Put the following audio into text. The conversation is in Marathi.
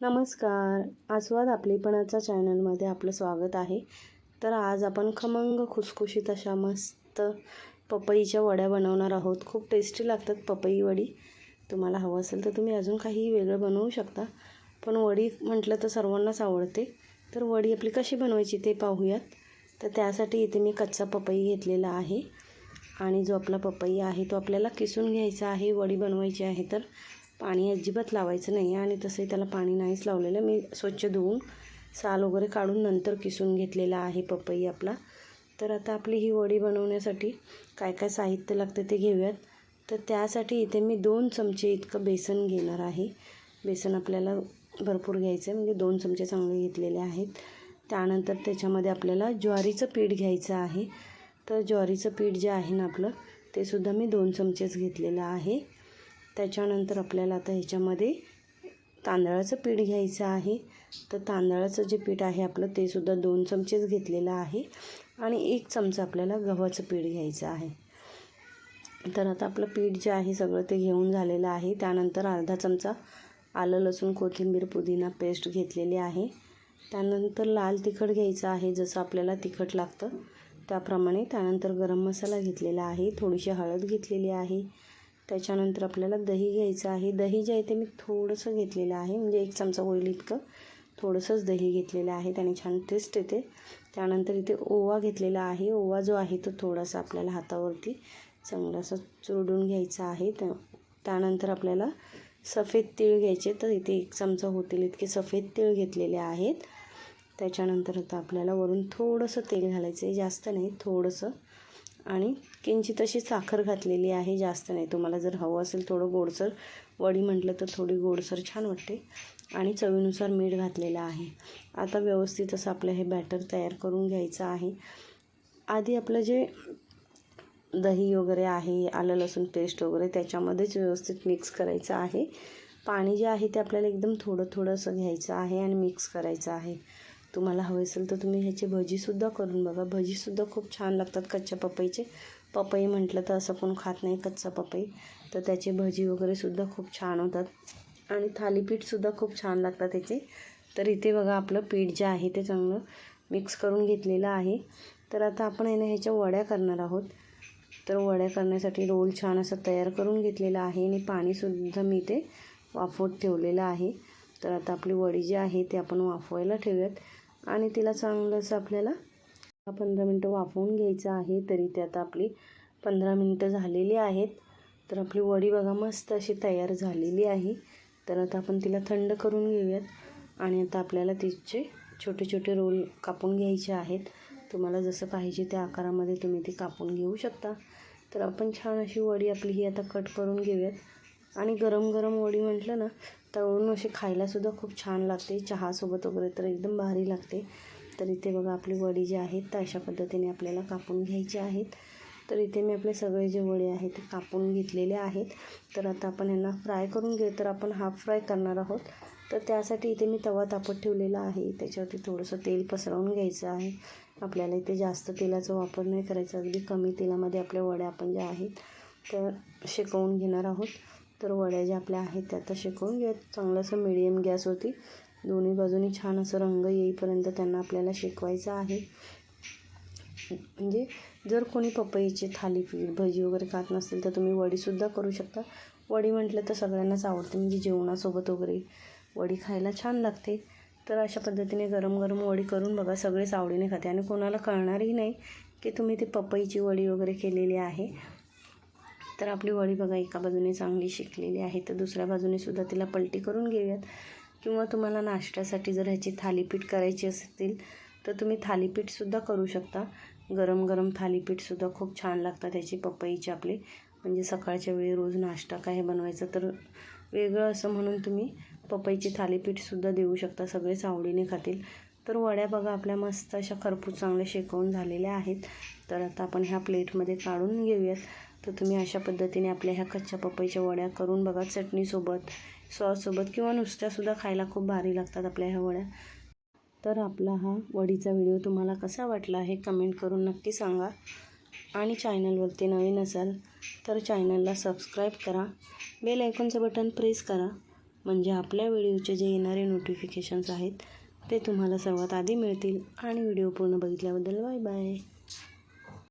नमस्कार. आस्वाद आपलेपणाच्या चॅनलमध्ये आपलं स्वागत आहे. तर आज आपण खमंग खुसखुशीत अशा मस्त पपईच्या वड्या बनवणार आहोत. खूप टेस्टी लागतात पपई वडी. तुम्हाला हवं असेल तर तुम्ही अजून काही वेगळं बनवू शकता. पण वडी म्हटलं तर सर्वांनाच आवडते. तर वडी आपली कशी बनवायची ते पाहूयात. तर त्यासाठी इथे मी कच्चा पपई घेतलेला आहे. आणि जो आपला पपई आहे तो आपल्याला किसून घ्यायचा आहे वडी बनवायची आहे तर. पाणी अजिबात लावायचं नाही आणि तसंही त्याला पाणी नाहीच लावलेलं. मी स्वच्छ धुवून साल वगैरे काढून नंतर किसून घेतलेला आहे पपई आपला. तर आता आपली ही वडी बनवण्यासाठी काय काय साहित्य लागतं ते घेऊयात. तर त्यासाठी इथे मी दोन चमचे इतकं बेसन घेणार आहे. बेसन आपल्याला भरपूर घ्यायचं आहे म्हणजे दोन चमचे चांगले घेतलेले आहेत. त्यानंतर त्याच्यामध्ये आपल्याला ज्वारीचं पीठ घ्यायचं आहे. तर ज्वारीचं पीठ जे आहे ना आपलं ते सुद्धा मी दोन चमचेच घेतलेलं आहे. त्याच्यानंतर आपल्याला आता ह्याच्यामध्ये तांदळाचं पीठ घ्यायचं आहे. तर तांदळाचं जे पीठ आहे आपलं ते सुद्धा दोन चमचेच घेतलेलं आहे. आणि एक चमचा आपल्याला गव्हाचं पीठ घ्यायचं आहे. तर आता आपलं पीठ जे आहे सगळं ते घेऊन झालेलं आहे. त्यानंतर अर्धा चमचा आलं लसूण कोथिंबीर पुदिना पेस्ट घेतलेली आहे. त्यानंतर लाल तिखट घ्यायचं आहे जसं आपल्याला तिखट लागतं त्याप्रमाणे. त्यानंतर गरम मसाला घेतलेला आहे. थोडीशी हळद घेतलेली आहे. त्याच्यानंतर आपल्याला दही घ्यायचं आहे. दही जे आहे ते मी थोडंसं घेतलेलं आहे. म्हणजे एक चमचा होईल इतकं थोडंसंच दही घेतलेलं आहे. त्याने छान टेस्ट येते. त्यानंतर इथे ओवा घेतलेला आहे. ओवा जो आहे तो थोडासा आपल्याला हातावरती चांगलासा चुरडून घ्यायचा आहे. त्या त्यानंतर आपल्याला सफेद तीळ घ्यायचे. तर इथे एक चमचा होतील इतके सफेद तीळ घेतलेले आहेत. त्याच्यानंतर आता आपल्याला वरून थोडंसं तेल घालायचं आहे जास्त नाही थोडंसं आणि किंचित अशी साखर घातलेली आहे जास्त नाही. तुम्हाला जर हवं असेल थोडं गोडसर वडी म्हटलं तर थोडी गोडसर छान वाटते. आणि चवीनुसार मीठ घातलेलं आहे. आता व्यवस्थित असं आपलं हे बॅटर तयार करून घ्यायचं आहे. आधी आपलं जे दही वगैरे आहे आलं लसूण पेस्ट वगैरे त्याच्यामध्येच व्यवस्थित मिक्स करायचं आहे. पाणी जे आहे ते आपल्याला एकदम थोडं थोडंसं घ्यायचं आहे आणि मिक्स करायचं आहे. तुम्हाला हवे असेल तर तुम्ही ह्याची भजीसुद्धा करून बघा. भजीसुद्धा खूप छान लागतात कच्च्या पपईचे. पपई म्हटलं तर असं कोण खात नाही कच्चा पपई. तर त्याची भजी वगैरेसुद्धा खूप छान होतात. आणि थालीपीठसुद्धा खूप छान लागतात त्याचे तर इथे बघा आपलं पीठ जे आहे ते चांगलं मिक्स करून घेतलेलं आहे. तर आता आपण आहे ना ह्याच्या वड्या करणार आहोत. तर वड्या करण्यासाठी रोल छान असं तयार करून घेतलेला आहे आणि पाणीसुद्धा मी ते वाफवत ठेवलेलं आहे. तर आता आपली वडी जी आहे ती आपण वाफवायला ठेवूयात. आणि तिला चांगलंच आपल्याला पंधरा मिनटं वाफवून घ्यायचं आहे तरी ते आता आपली पंधरा मिनटं झालेली आहेत. तर आपली वडी बघा मस्त अशी तयार झालेली आहे. तर आता आपण तिला थंड करून घेऊयात. आणि आता आपल्याला तिचे छोटे छोटे रोल कापून घ्यायचे आहेत. तुम्हाला जसं पाहिजे त्या आकारामध्ये तुम्ही ती कापून घेऊ शकता. तर आपण छान अशी वडी आपली ही आता कट करून घेऊयात. आणि गरम गरम वडी म्हटलं ना तळून अशी खायलासुद्धा खूप छान लागते. चहासोबत वगैरे तर एकदम भारी लागते. तर इथे बघा आपली वडी जी आहेत तर अशा पद्धतीने आपल्याला कापून घ्यायची आहेत. तर इथे मी आपले सगळे जे वडे आहेत ते कापून घेतलेले आहेत. तर आता आपण यांना फ्राय करून घेऊ. तर आपण हाफ फ्राय करणार आहोत. तर त्यासाठी इथे मी तवा तापत ठेवलेला आहे. त्याच्यावरती थोडंसं तेल पसरवून घ्यायचं आहे. आपल्याला इथे जास्त तेलाचा वापर नाही करायचा. अगदी कमी तेलामध्ये आपल्या वड्या आपण ज्या आहेत तर शेकवून घेणार आहोत. तर वड्या ज्या आपल्या आहेत त्या आता शिकवून घेऊयात. चांगलं असं मिडियम गॅस होती दोन्ही बाजूनी छान असं रंग येईपर्यंत त्यांना आपल्याला शिकवायचं आहे. म्हणजे जर कोणी पपईचे थालीपीठ भजी वगैरे खात नसतील तर तुम्ही वडीसुद्धा करू शकता. वडी म्हटलं तर सगळ्यांनाच आवडते. म्हणजे जेवणासोबत वगैरे वडी खायला छान लागते. तर अशा पद्धतीने गरम गरम वडी करून बघा सगळेच आवडीने खाते. आणि कोणाला कळणारही नाही की तुम्ही ती पपईची वडी वगैरे केलेली आहे. तर आपली वडी बघा एका बाजूने चांगली शिकलेली आहे तर दुसऱ्या बाजूने सुद्धा तिला पलटी करून घेऊयात. किंवा तुम्हाला नाश्त्यासाठी जर ह्याची थालीपीठ करायची असतील तर तुम्ही थालीपीठसुद्धा करू शकता. गरम गरम थालीपीठसुद्धा खूप छान लागतात त्याची पपईची आपले. म्हणजे सकाळच्या वेळी रोज नाश्ता काय बनवायचं तर वेगळं असं म्हणून तुम्ही पपईची थालीपीठसुद्धा देऊ शकता सगळेच आवडीने खातील. तर वड्या बघा आपल्या मस्त अशा खरपूस चांगल्या शेकवून झालेल्या आहेत. तर आता आपण ह्या प्लेटमध्ये काढून घेऊयात. तर तुम्ही अशा पद्धतीने आपल्या ह्या कच्च्या पपईच्या वड्या करून बघा चटणीसोबत सॉससोबत किंवा नुसत्यासुद्धा खायला खूप भारी लागतात आपल्या ह्या वड्या. तर आपला हा वडीचा व्हिडिओ तुम्हाला कसा वाटला हे कमेंट करून नक्की सांगा. आणि चॅनलवरती नवीन असाल तर चॅनलला सबस्क्राईब करा. बेल आयकॉनचं बटन प्रेस करा. म्हणजे आपल्या व्हिडिओचे जे येणारे नोटिफिकेशन्स आहेत ते तुम्हाला सर्वात आधी मिळतील. आणि व्हिडिओ पूर्ण बघितल्याबद्दल बाय बाय.